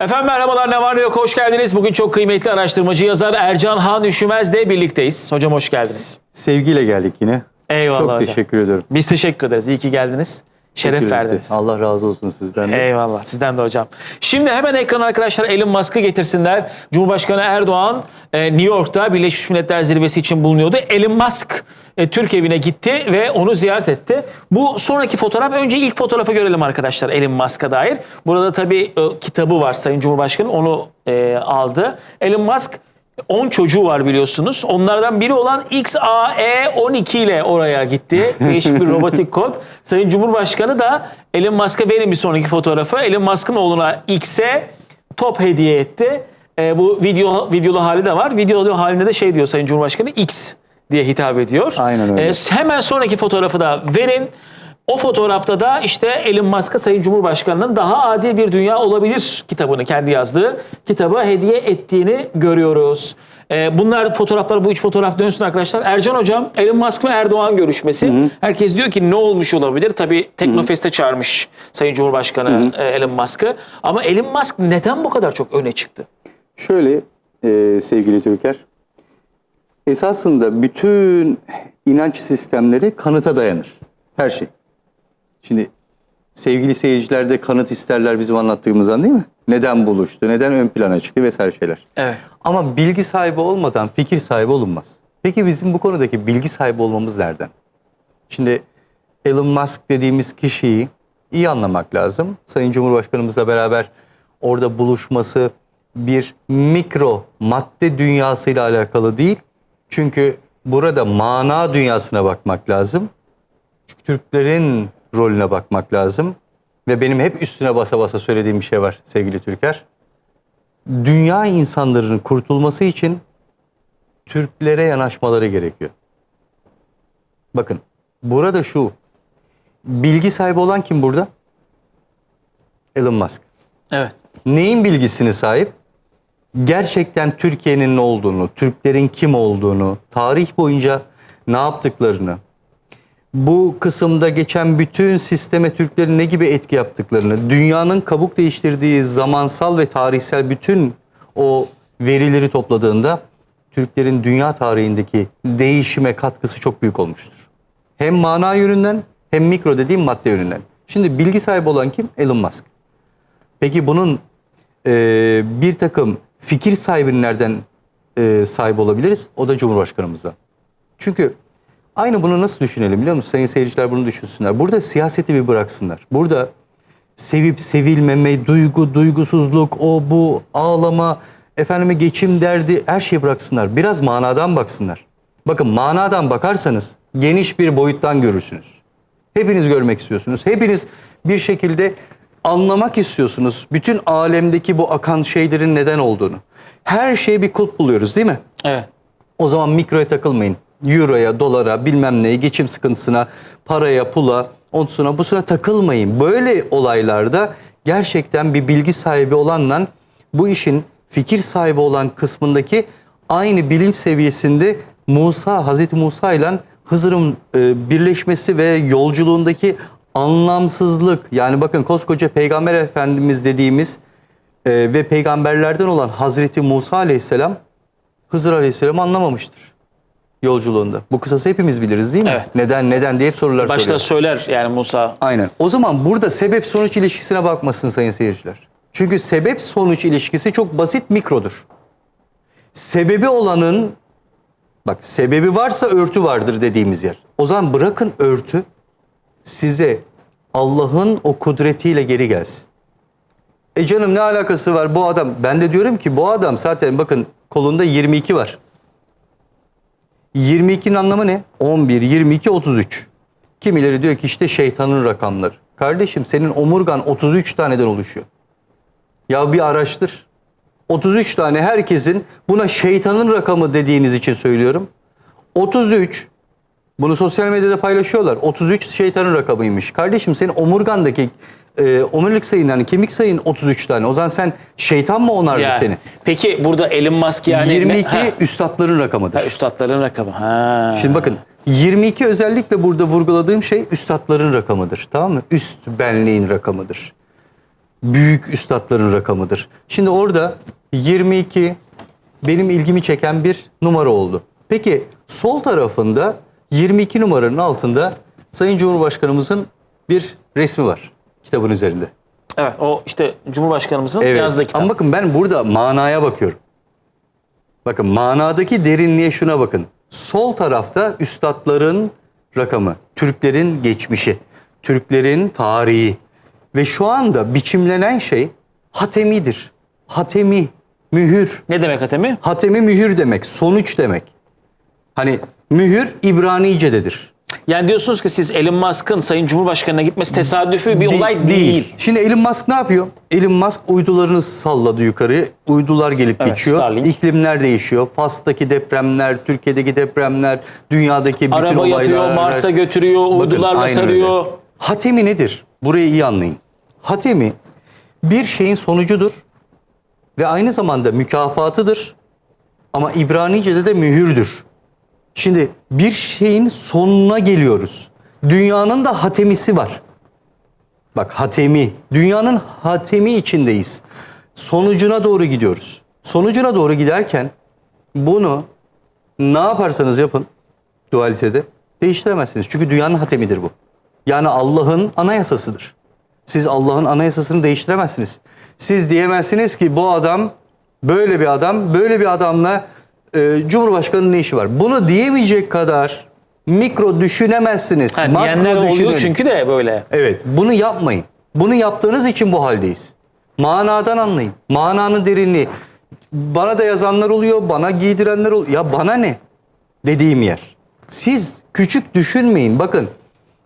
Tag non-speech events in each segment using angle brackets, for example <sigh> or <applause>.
Efendim merhabalar ne var ne yok hoş geldiniz. Bugün çok kıymetli araştırmacı yazar Ercan Han Üşümez'le birlikteyiz. Hocam hoş geldiniz. Sevgiyle geldik yine. Eyvallah Çok hocam. teşekkür ederim. Biz teşekkür ederiz. İyi ki geldiniz. Şeref Teşekkür verdiniz. Allah razı olsun sizden de. Eyvallah sizden de hocam. Şimdi hemen ekrana arkadaşlar Elon Musk'ı getirsinler. Cumhurbaşkanı Erdoğan e, New York'ta Birleşmiş Milletler Zirvesi için bulunuyordu. Elon Musk e, Türk evine gitti ve onu ziyaret etti. Bu sonraki fotoğraf önce ilk fotoğrafı görelim arkadaşlar Elon Musk'a dair. Burada tabii e, kitabı var Sayın Cumhurbaşkanı onu e, aldı. Elon Musk 10 çocuğu var biliyorsunuz. Onlardan biri olan XAE12 ile oraya gitti. <laughs> Değişik bir robotik kod. Sayın Cumhurbaşkanı da Elon Musk'a verin bir sonraki fotoğrafı. Elon Musk'ın oğluna X'e top hediye etti. Ee, bu video videolu hali de var. Videolu halinde de şey diyor Sayın Cumhurbaşkanı X diye hitap ediyor. Aynen öyle. Ee, hemen sonraki fotoğrafı da verin. O fotoğrafta da işte Elon Musk'a Sayın Cumhurbaşkanı'nın daha adil bir dünya olabilir kitabını kendi yazdığı kitabı hediye ettiğini görüyoruz. Ee, bunlar fotoğraflar bu üç fotoğraf dönsün arkadaşlar. Ercan Hocam Elon Musk ve Erdoğan görüşmesi. Herkes diyor ki ne olmuş olabilir? Tabii Teknofest'e çağırmış Sayın Cumhurbaşkanı e, Elon Musk'ı. Ama Elon Musk neden bu kadar çok öne çıktı? Şöyle e, sevgili Türker. Esasında bütün inanç sistemleri kanıta dayanır. Her şey. Şimdi sevgili seyirciler de kanıt isterler bizim anlattığımızdan değil mi? Neden buluştu, neden ön plana çıktı vesaire şeyler. Evet. Ama bilgi sahibi olmadan fikir sahibi olunmaz. Peki bizim bu konudaki bilgi sahibi olmamız nereden? Şimdi Elon Musk dediğimiz kişiyi iyi anlamak lazım. Sayın Cumhurbaşkanımızla beraber orada buluşması bir mikro madde dünyasıyla alakalı değil. Çünkü burada mana dünyasına bakmak lazım. Çünkü Türklerin rolüne bakmak lazım. Ve benim hep üstüne basa basa söylediğim bir şey var sevgili Türker. Dünya insanların kurtulması için Türklere yanaşmaları gerekiyor. Bakın burada şu bilgi sahibi olan kim burada? Elon Musk. Evet. Neyin bilgisini sahip? Gerçekten Türkiye'nin ne olduğunu, Türklerin kim olduğunu, tarih boyunca ne yaptıklarını, bu kısımda geçen bütün sisteme Türklerin ne gibi etki yaptıklarını, dünyanın kabuk değiştirdiği zamansal ve tarihsel bütün o verileri topladığında Türklerin dünya tarihindeki değişime katkısı çok büyük olmuştur. Hem mana yönünden hem mikro dediğim madde yönünden. Şimdi bilgi sahibi olan kim? Elon Musk. Peki bunun e, bir takım fikir sahibini nereden e, sahip olabiliriz? O da Cumhurbaşkanımızdan. Çünkü aynı bunu nasıl düşünelim biliyor musun? Sayın seyirciler bunu düşünsünler. Burada siyaseti bir bıraksınlar. Burada sevip sevilmeme, duygu, duygusuzluk, o bu, ağlama, efendime geçim derdi her şeyi bıraksınlar. Biraz manadan baksınlar. Bakın manadan bakarsanız geniş bir boyuttan görürsünüz. Hepiniz görmek istiyorsunuz. Hepiniz bir şekilde anlamak istiyorsunuz. Bütün alemdeki bu akan şeylerin neden olduğunu. Her şeye bir kulp buluyoruz değil mi? Evet. O zaman mikroya takılmayın. Euroya, dolara, bilmem neye, geçim sıkıntısına, paraya, pula, onsuna, busuna takılmayın. Böyle olaylarda gerçekten bir bilgi sahibi olanla bu işin fikir sahibi olan kısmındaki aynı bilinç seviyesinde Musa, Hazreti Musa ile Hızır'ın e, birleşmesi ve yolculuğundaki anlamsızlık yani bakın koskoca Peygamber Efendimiz dediğimiz e, ve peygamberlerden olan Hazreti Musa Aleyhisselam Hızır Aleyhisselam'ı anlamamıştır yolculuğunda. Bu kısası hepimiz biliriz değil mi? Evet. Neden neden diye hep sorular Başta soruyor. söyler yani Musa. Aynen. O zaman burada sebep sonuç ilişkisine bakmasın sayın seyirciler. Çünkü sebep sonuç ilişkisi çok basit mikrodur. Sebebi olanın bak sebebi varsa örtü vardır dediğimiz yer. O zaman bırakın örtü size Allah'ın o kudretiyle geri gelsin. E canım ne alakası var bu adam? Ben de diyorum ki bu adam zaten bakın kolunda 22 var. 22'nin anlamı ne? 11, 22, 33. Kimileri diyor ki işte şeytanın rakamları. Kardeşim senin omurgan 33 taneden oluşuyor. Ya bir araştır. 33 tane herkesin buna şeytanın rakamı dediğiniz için söylüyorum. 33 bunu sosyal medyada paylaşıyorlar. 33 şeytanın rakamıymış. Kardeşim senin omurgandaki e, omurilik sayın yani kemik sayın 33 tane. O zaman sen şeytan mı onardı Yani. seni? Peki burada Elon Musk yani... 22 Ha, üstadların rakamıdır. ha, üstadların rakamı. Ha. Şimdi bakın 22 özellikle burada vurguladığım şey üstadların rakamıdır. Tamam mı? Üst benliğin rakamıdır. büyük üstadların rakamıdır. Şimdi orada 22 benim ilgimi çeken bir numara oldu. Peki sol tarafında 22 numaranın altında Sayın Cumhurbaşkanımızın bir resmi var kitabın üzerinde. Evet o işte Cumhurbaşkanımızın Evet. yazdığı kitap. Ama bakın ben burada manaya bakıyorum. Bakın manadaki derinliğe şuna bakın. Sol tarafta üstadların rakamı, Türklerin geçmişi, Türklerin tarihi ve şu anda biçimlenen şey hatemidir. Hatemi, mühür. Ne demek Hatemi? Hatemi mühür demek, sonuç demek. Hani mühür İbranice'dedir. Yani diyorsunuz ki siz Elon Musk'ın Sayın Cumhurbaşkanı'na gitmesi tesadüfi bir De- olay değil. Şimdi Elon Musk ne yapıyor? Elon Musk uydularını salladı yukarı. Uydular gelip Evet, geçiyor. Starlink. İklimler değişiyor. Fas'taki depremler, Türkiye'deki depremler, dünyadaki bütün Araba olaylar. yapıyor, Mars'a götürüyor, Bakın, uydularla aynen sarıyor. öyle. Hatemi nedir? Burayı iyi anlayın. Hatemi bir şeyin sonucudur ve aynı zamanda mükafatıdır. Ama İbranice'de de mühürdür. Şimdi bir şeyin sonuna geliyoruz. Dünyanın da hatemisi var. Bak hatemi. Dünyanın hatemi içindeyiz. Sonucuna doğru gidiyoruz. Sonucuna doğru giderken bunu ne yaparsanız yapın dualitede değiştiremezsiniz. Çünkü dünyanın hatemidir bu. Yani Allah'ın anayasasıdır. Siz Allah'ın anayasasını değiştiremezsiniz. Siz diyemezsiniz ki bu adam böyle bir adam, böyle bir adamla e, Cumhurbaşkanı'nın ne işi var? Bunu diyemeyecek kadar mikro düşünemezsiniz. Ha, makro oluyor düşünün. çünkü de böyle. Evet, bunu yapmayın. Bunu yaptığınız için bu haldeyiz. Manadan anlayın. Mananın derinliği. Bana da yazanlar oluyor, bana giydirenler oluyor. Ya bana ne? Dediğim yer. Siz küçük düşünmeyin. Bakın,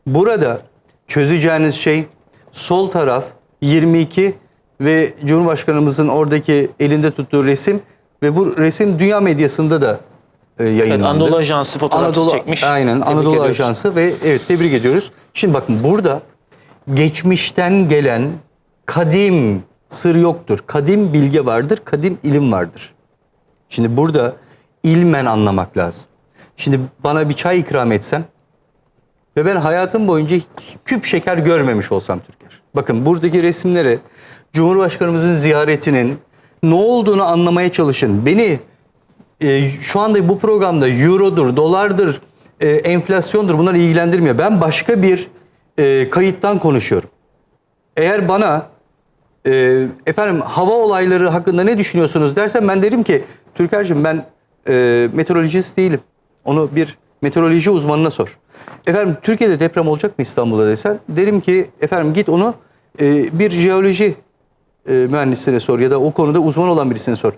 burada çözeceğiniz şey sol taraf 22 ve Cumhurbaşkanımızın oradaki elinde tuttuğu resim ve bu resim dünya medyasında da e, yayınlandı. Evet, Anadolu Ajansı fotoğrafçısı Anadolu, çekmiş. Aynen Tebrik Anadolu ediyoruz. Ajansı ve evet tebrik ediyoruz. Şimdi bakın burada geçmişten gelen kadim sır yoktur. Kadim bilgi vardır, kadim ilim vardır. Şimdi burada ilmen anlamak lazım. Şimdi bana bir çay ikram etsen ve ben hayatım boyunca hiç küp şeker görmemiş olsam Türker. Bakın buradaki resimleri Cumhurbaşkanımızın ziyaretinin ne olduğunu anlamaya çalışın. Beni e, şu anda bu programda eurodur, dolardır, e, enflasyondur bunlar ilgilendirmiyor. Ben başka bir e, kayıttan konuşuyorum. Eğer bana e, efendim hava olayları hakkında ne düşünüyorsunuz dersen ben derim ki Türker'cim ben e, meteorolojist değilim. Onu bir meteoroloji uzmanına sor. Efendim Türkiye'de deprem olacak mı İstanbul'da desen derim ki efendim git onu e, bir jeoloji e, mühendisine sor ya da o konuda uzman olan birisine sor.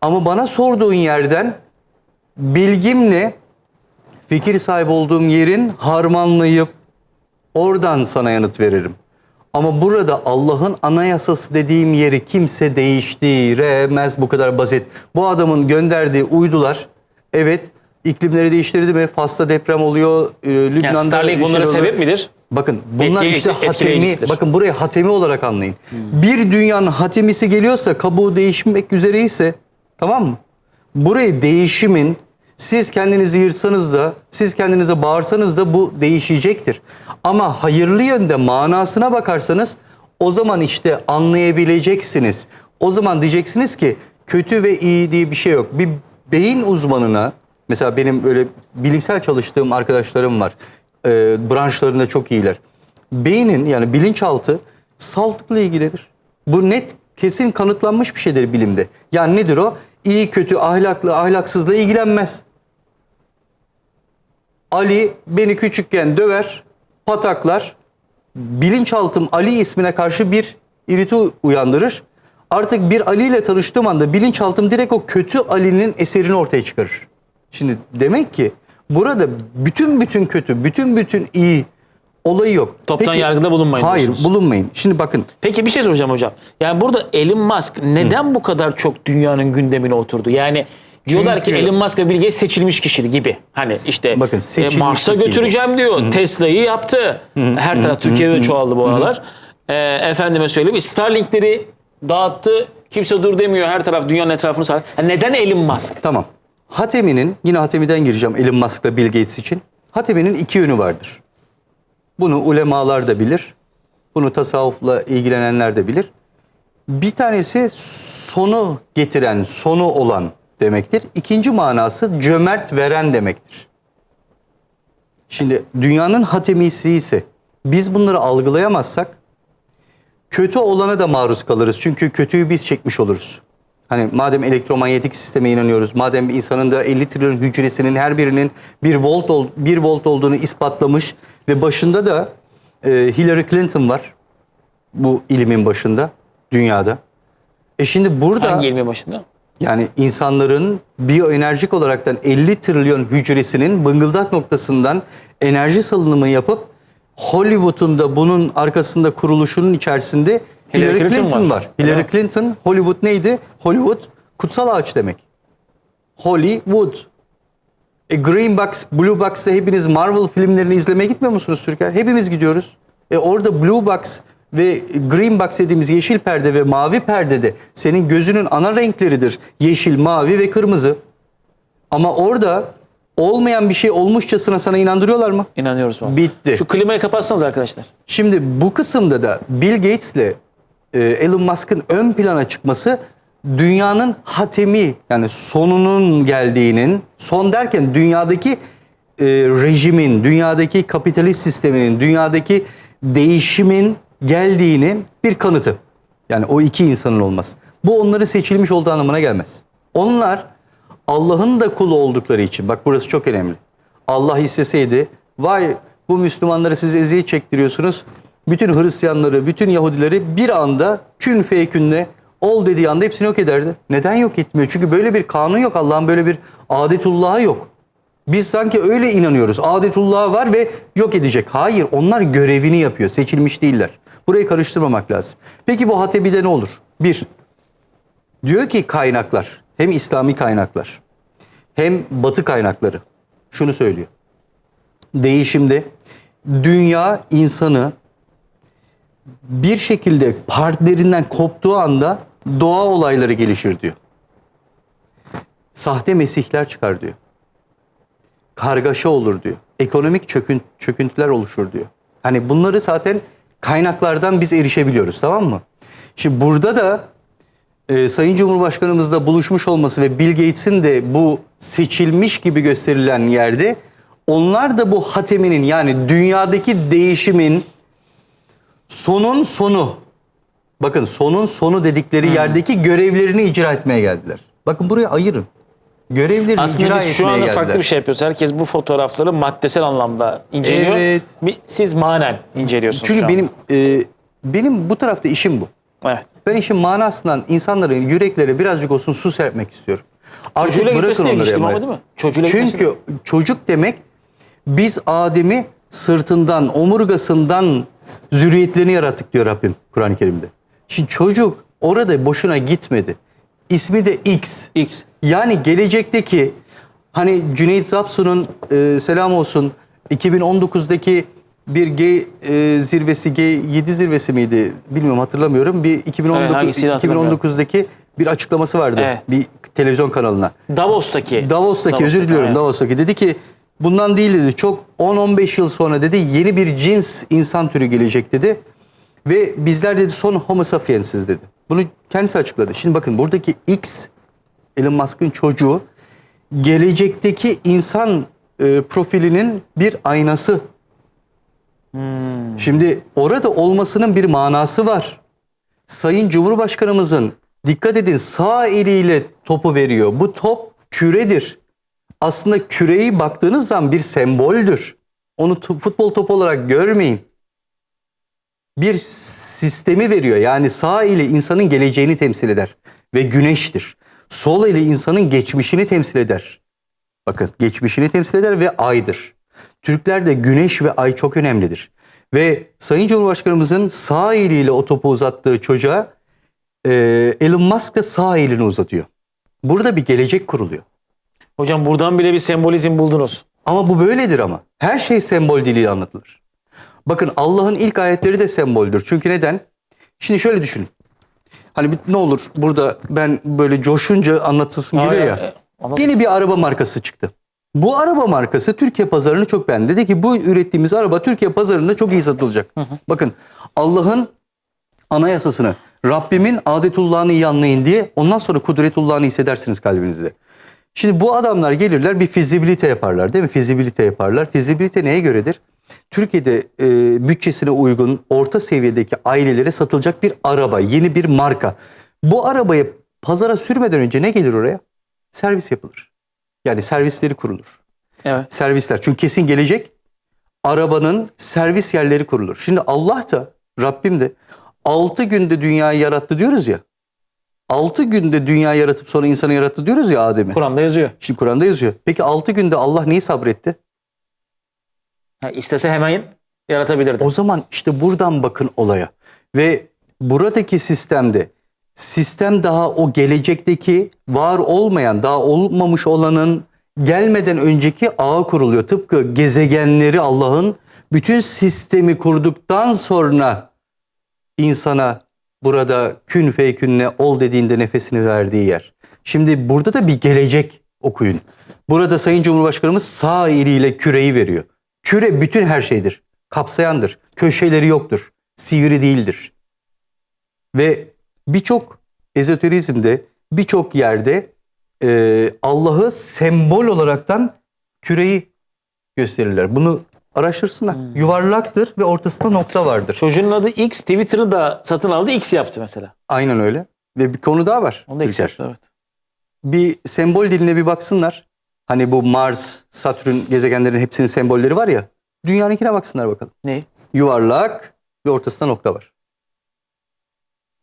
Ama bana sorduğun yerden bilgimle fikir sahibi olduğum yerin harmanlayıp oradan sana yanıt veririm. Ama burada Allah'ın anayasası dediğim yeri kimse değiştiremez bu kadar basit. Bu adamın gönderdiği uydular evet iklimleri değiştirdi mi? Fas'ta deprem oluyor, e, Lübnan'da... Yani Starlink bunlara sebep midir? Bakın bunlar işte hatemi. etkileyicisidir. Bakın burayı hatemi olarak anlayın. Bir dünyanın hatemisi geliyorsa kabuğu değişmek üzereyse tamam mı? Burayı değişimin siz kendinizi yırtsanız da siz kendinize bağırsanız da bu değişecektir. Ama hayırlı yönde manasına bakarsanız o zaman işte anlayabileceksiniz. O zaman diyeceksiniz ki kötü ve iyi diye bir şey yok. Bir beyin uzmanına mesela benim böyle bilimsel çalıştığım arkadaşlarım var. Ee, branşlarında çok iyiler. Beynin yani bilinçaltı sağlıkla ilgilenir. Bu net kesin kanıtlanmış bir şeydir bilimde. Yani nedir o? İyi kötü ahlaklı ahlaksızla ilgilenmez. Ali beni küçükken döver, pataklar. Bilinçaltım Ali ismine karşı bir iriti uyandırır. Artık bir Ali ile tanıştığım anda bilinçaltım direkt o kötü Ali'nin eserini ortaya çıkarır. Şimdi demek ki burada bütün bütün kötü, bütün bütün iyi olayı yok. Toptan yargıda bulunmayın Hayır, diyorsunuz. bulunmayın. Şimdi bakın Peki bir şey soracağım hocam. Yani burada Elon Musk neden bu kadar çok dünyanın gündemine oturdu? Yani diyorlar ki Çünkü- Elon Musk ve Bill Gates seçilmiş kişi gibi. Hani işte Bakın, e, Mars'a götüreceğim diyor. Tesla'yı yaptı. Her taraf Türkiye'de de çoğaldı bu aralar. E, efendime söyleyeyim Starlink'leri dağıttı. Kimse dur demiyor. Her taraf dünyanın etrafını sar. Yani neden Elon Musk? Tamam. Hatemi'nin, yine Hatemi'den gireceğim Elon Musk'la Bill Gates için. Hatemi'nin iki yönü vardır. Bunu ulemalar da bilir. Bunu tasavvufla ilgilenenler de bilir. Bir tanesi sonu getiren, sonu olan demektir. İkinci manası cömert veren demektir. Şimdi dünyanın hatemisi ise biz bunları algılayamazsak kötü olana da maruz kalırız. Çünkü kötüyü biz çekmiş oluruz. Hani madem elektromanyetik sisteme inanıyoruz, madem insanın da 50 trilyon hücresinin her birinin 1 volt ol, 1 volt olduğunu ispatlamış ve başında da e, Hillary Clinton var. Bu ilimin başında dünyada. E şimdi burada Hangi ilmin başında? yani insanların biyoenerjik olaraktan 50 trilyon hücresinin bıngıldak noktasından enerji salınımı yapıp Hollywood'un da bunun arkasında kuruluşunun içerisinde Hillary Hillary, Clinton Clinton, var. var. Hillary Evet. Clinton, Hollywood neydi? Hollywood kutsal ağaç demek. Hollywood. E Green Box, Blue Box'ta hepiniz Marvel filmlerini izlemeye gitmiyor musunuz Türker? Hepimiz gidiyoruz. E orada Blue Box ve Green Box dediğimiz yeşil perde ve mavi perdede senin gözünün ana renkleridir. Yeşil, mavi ve kırmızı. Ama orada olmayan bir şey olmuşçasına sana inandırıyorlar mı? İnanıyoruz buna. Bitti. Şu klimayı kapatsanız arkadaşlar. Şimdi bu kısımda da Bill Gates'le e, Elon Musk'ın ön plana çıkması dünyanın hatemi yani sonunun geldiğinin son derken dünyadaki e, rejimin, dünyadaki kapitalist sisteminin, dünyadaki değişimin geldiğinin bir kanıtı. Yani o iki insanın olması. Bu onların seçilmiş olduğu anlamına gelmez. Onlar Allah'ın da kulu oldukları için bak burası çok önemli. Allah isteseydi vay bu Müslümanları siz eziyet çektiriyorsunuz. Bütün Hristiyanları, bütün Yahudileri bir anda kün fekünle ol dediği anda hepsini yok ederdi. Neden yok etmiyor? Çünkü böyle bir kanun yok. Allah'ın böyle bir adetullahı yok. Biz sanki öyle inanıyoruz. Adetullahı var ve yok edecek. Hayır onlar görevini yapıyor. Seçilmiş değiller. Burayı karıştırmamak lazım. Peki bu Hatebi'de ne olur? Bir, Diyor ki kaynaklar, hem İslami kaynaklar, hem Batı kaynakları şunu söylüyor. Değişimde dünya insanı bir şekilde partnerinden koptuğu anda doğa olayları gelişir diyor. Sahte mesihler çıkar diyor. Kargaşa olur diyor. Ekonomik çökün, çöküntüler oluşur diyor. Hani bunları zaten kaynaklardan biz erişebiliyoruz tamam mı? Şimdi burada da e, Sayın Cumhurbaşkanımızla buluşmuş olması ve Bill Gates'in de bu seçilmiş gibi gösterilen yerde onlar da bu hateminin yani dünyadaki değişimin sonun sonu bakın sonun sonu dedikleri yerdeki görevlerini icra etmeye geldiler. Bakın buraya ayırın. Görevlerini Aslında icra biz şu etmeye anda geldiler. farklı bir şey yapıyoruz. Herkes bu fotoğrafları maddesel anlamda inceliyor. Evet. Bir- Siz manen inceliyorsunuz Çünkü şu benim e, benim bu tarafta işim bu. anda. Evet. Ben işin manasından insanların yüreklere birazcık olsun su serpmek istiyorum. Artık Çocuğuyla bırakın gitmesi de onları ama değil mi? Çocuğuyla gitmesi de- Çünkü çocuk demek biz Adem'i sırtından, omurgasından zürriyetlerini yarattık diyor Rabbim Kur'an-ı Kerim'de. Şimdi çocuk orada boşuna gitmedi. İsmi de X. X. Yani gelecekteki hani Cüneyt Zapsu'nun e, selam olsun 2019'daki bir G e, zirvesi G7 zirvesi miydi bilmiyorum hatırlamıyorum. Bir 2019 Evet, hangisini hatırlamıyorum. 2019'daki bir açıklaması vardı Evet. bir televizyon kanalına. Davos'taki. Davos'taki özür diliyorum evet. Davos'taki dedi ki bundan değil dedi çok 10-15 yıl sonra dedi yeni bir cins insan türü gelecek dedi. Ve bizler dedi son homo sapiensiz dedi. Bunu kendisi açıkladı. Şimdi bakın buradaki X Elon Musk'ın çocuğu gelecekteki insan e, profilinin bir aynası. Şimdi orada olmasının bir manası var. Sayın Cumhurbaşkanımızın dikkat edin sağ eliyle topu veriyor. Bu top küredir. Aslında küreyi baktığınız zaman bir semboldür. Onu futbol topu olarak görmeyin. Bir sistemi veriyor. Yani sağ eli insanın geleceğini temsil eder ve güneştir. Sol eli insanın geçmişini temsil eder. Bakın geçmişini temsil eder ve aydır. Türklerde güneş ve ay çok önemlidir. Ve Sayın Cumhurbaşkanımızın sağ eliyle o topu uzattığı çocuğa e, Elon Musk da sağ elini uzatıyor. Burada bir gelecek kuruluyor. Hocam buradan bile bir sembolizm buldunuz. Ama bu böyledir ama. Her şey sembol diliyle anlatılır. Bakın Allah'ın ilk ayetleri de semboldür. Çünkü neden? Şimdi şöyle düşünün. Hani bir- ne olur burada ben böyle coşunca anlatısım geliyor ya. e, anlat. Yeni bir araba markası çıktı. Bu araba markası Türkiye pazarını çok beğendi. Dedi ki bu ürettiğimiz araba Türkiye pazarında çok iyi satılacak. Bakın Allah'ın anayasasını, Rabbimin adetullahını iyi anlayın diye ondan sonra kudretullahını hissedersiniz kalbinizde. Şimdi bu adamlar gelirler bir fizibilite yaparlar değil mi? Fizibilite yaparlar. Fizibilite neye göredir? Türkiye'de e, bütçesine uygun orta seviyedeki ailelere satılacak bir araba, yeni bir marka. Bu arabayı pazara sürmeden önce ne gelir oraya? Servis yapılır. Yani servisleri kurulur Evet. servisler. Çünkü kesin gelecek. Arabanın servis yerleri kurulur. Şimdi Allah da Rabbim de 6 günde dünyayı yarattı diyoruz ya. 6 günde dünya yaratıp sonra insanı yarattı diyoruz ya Adem'i. Kur'an'da yazıyor. Şimdi Kur'an'da yazıyor. Peki 6 günde Allah neyi sabretti? Ha, istese hemen yaratabilirdi. O zaman işte buradan bakın olaya. Ve buradaki sistemde sistem daha o gelecekteki var olmayan, daha olmamış olanın gelmeden önceki ağa kuruluyor. Tıpkı gezegenleri Allah'ın bütün sistemi kurduktan sonra insana burada kün feykünne ol dediğinde nefesini verdiği yer. Şimdi burada da bir gelecek okuyun. Burada Sayın Cumhurbaşkanımız sağ eliyle küreyi veriyor. Küre bütün her şeydir. Kapsayandır. Köşeleri yoktur. Sivri değildir. Ve birçok ezoterizmde, birçok yerde e, Allah'ı sembol olaraktan küreyi gösterirler. Bunu araştırsınlar. Yuvarlaktır ve ortasında nokta vardır. Çocuğun adı X, Twitter'ı da satın aldı, X yaptı mesela. Aynen öyle. Ve bir konu daha var. Onu da X yaptı, evet. Bir sembol diline bir baksınlar. Hani bu Mars, Satürn gezegenlerin hepsinin sembolleri var ya. Dünyanınkine baksınlar bakalım. Ne? Yuvarlak ve ortasında nokta var.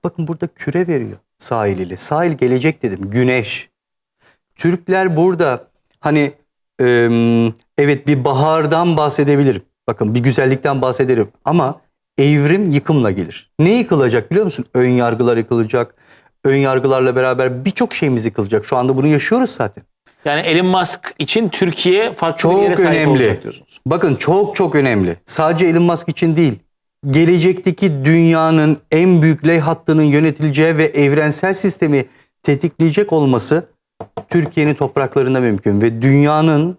Bakın burada küre veriyor sahil ile. Sahil gelecek dedim. Güneş. Türkler burada hani evet bir bahardan bahsedebilirim. Bakın bir güzellikten bahsederim ama evrim yıkımla gelir. Ne yıkılacak biliyor musun? Ön yargılar yıkılacak. Ön yargılarla beraber birçok şeyimiz yıkılacak. Şu anda bunu yaşıyoruz zaten. Yani Elon Musk için Türkiye farklı bir Çok yere sahip önemli. olacak diyorsunuz. Bakın çok çok önemli. Sadece Elon Musk için değil. Gelecekteki dünyanın en büyük ley hattının yönetileceği ve evrensel sistemi tetikleyecek olması Türkiye'nin topraklarında mümkün. Ve dünyanın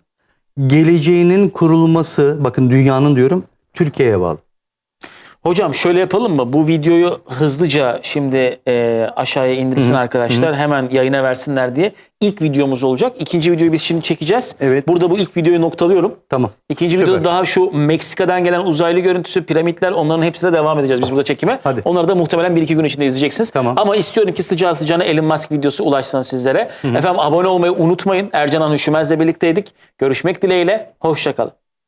geleceğinin kurulması, bakın dünyanın diyorum, Türkiye'ye bağlı. Hocam şöyle yapalım mı? Bu videoyu hızlıca şimdi e, aşağıya indirsin arkadaşlar. Hemen yayına versinler diye. İlk videomuz olacak. İkinci videoyu biz şimdi çekeceğiz. Evet. Burada bu ilk videoyu noktalıyorum. Tamam. İkinci Süper. videoda daha şu Meksika'dan gelen uzaylı görüntüsü, piramitler onların hepsine devam edeceğiz biz burada çekime. Hadi. Onları da muhtemelen bir iki gün içinde izleyeceksiniz. Tamam. Ama istiyorum ki sıcağı sıcağına Elon Musk videosu ulaşsın sizlere. Efendim abone olmayı unutmayın. Ercan Han Üşümez'le birlikteydik. Görüşmek dileğiyle. Hoşçakalın.